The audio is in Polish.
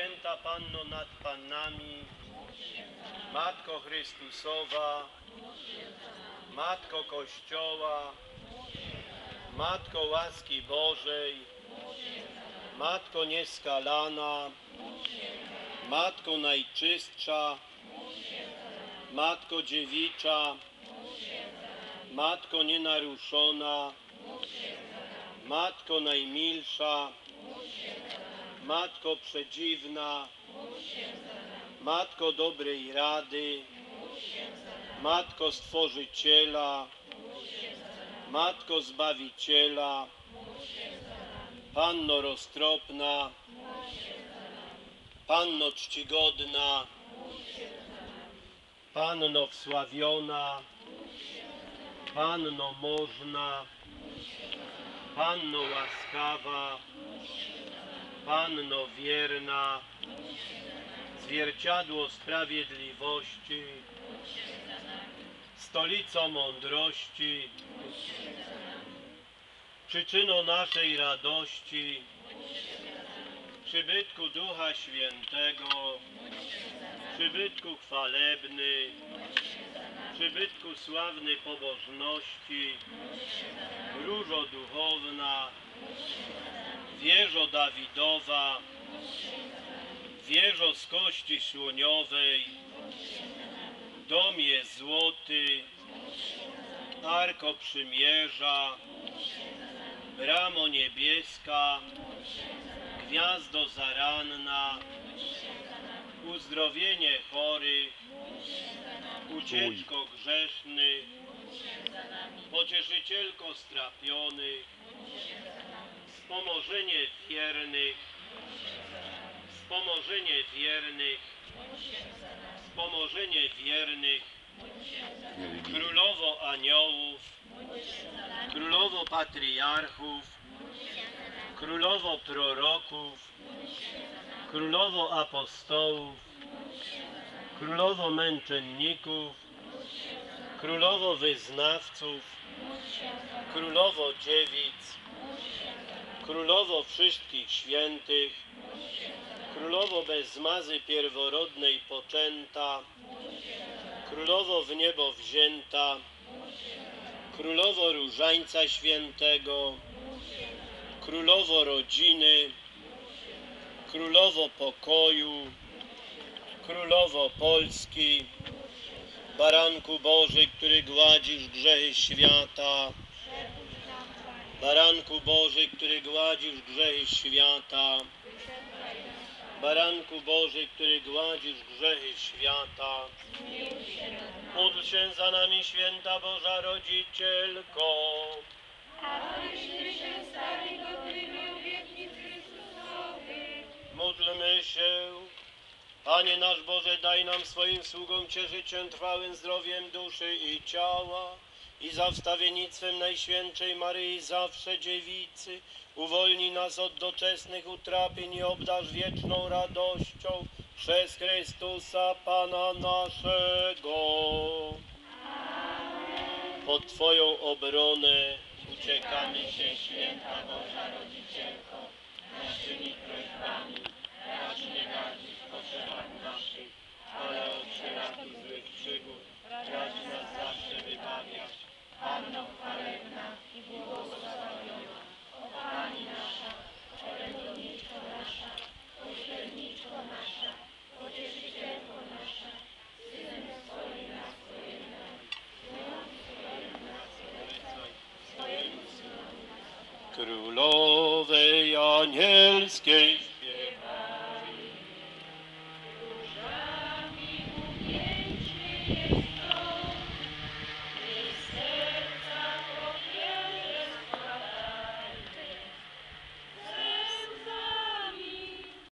Święta Panno nad Pannami, Matko Chrystusowa, Matko Kościoła, Matko łaski Bożej, Matko nieskalana, Matko najczystsza, Matko dziewicza, Matko nienaruszona, Matko najmilsza, Matko przedziwna, Matko dobrej rady, Matko Stworzyciela, Matko Zbawiciela, Panno roztropna, Panno czcigodna, Panno wsławiona, Panno można, Panno łaskawa, Panno wierna, zwierciadło sprawiedliwości, stolico mądrości, przyczyną naszej radości, przybytku Ducha Świętego, przybytku chwalebny, przybytku sławny pobożności, różo duchowna, wieżo Dawidowa, wieżo z kości słoniowej, dom jest złoty, arko przymierza, bramo niebieska, gwiazdo zaranna, uzdrowienie chorych, ucieczko grzesznych, pocieszycielko strapionych, wspomożenie wiernych, wspomożenie wiernych, wspomożenie wiernych, królowo aniołów, królowo patriarchów, królowo proroków, królowo apostołów, królowo męczenników, królowo wyznawców, królowo dziewic, królowo wszystkich świętych, królowo bez zmazy pierworodnej poczęta, królowo w niebo wzięta, królowo różańca świętego, królowo rodziny, królowo pokoju, królowo Polski, baranku Boży, który gładzisz grzechy świata, baranku Boży, który gładzisz grzechy świata, baranku Boży, który gładzisz grzechy świata, módl się za nami, święta Boża Rodzicielko. Abyśmy się stali godnymi obietnic Chrystusowych. Módlmy się. Panie nasz Boże, daj nam swoim sługom cieszyć się trwałym zdrowiem duszy i ciała i za wstawiennictwem Najświętszej Maryi zawsze dziewicy uwolnij nas od doczesnych utrapień i obdarz wieczną radością przez Chrystusa Pana naszego. Pod Twoją obronę uciekamy się, święta Boża Rodzicielko, naszymi Królowej Anielskiej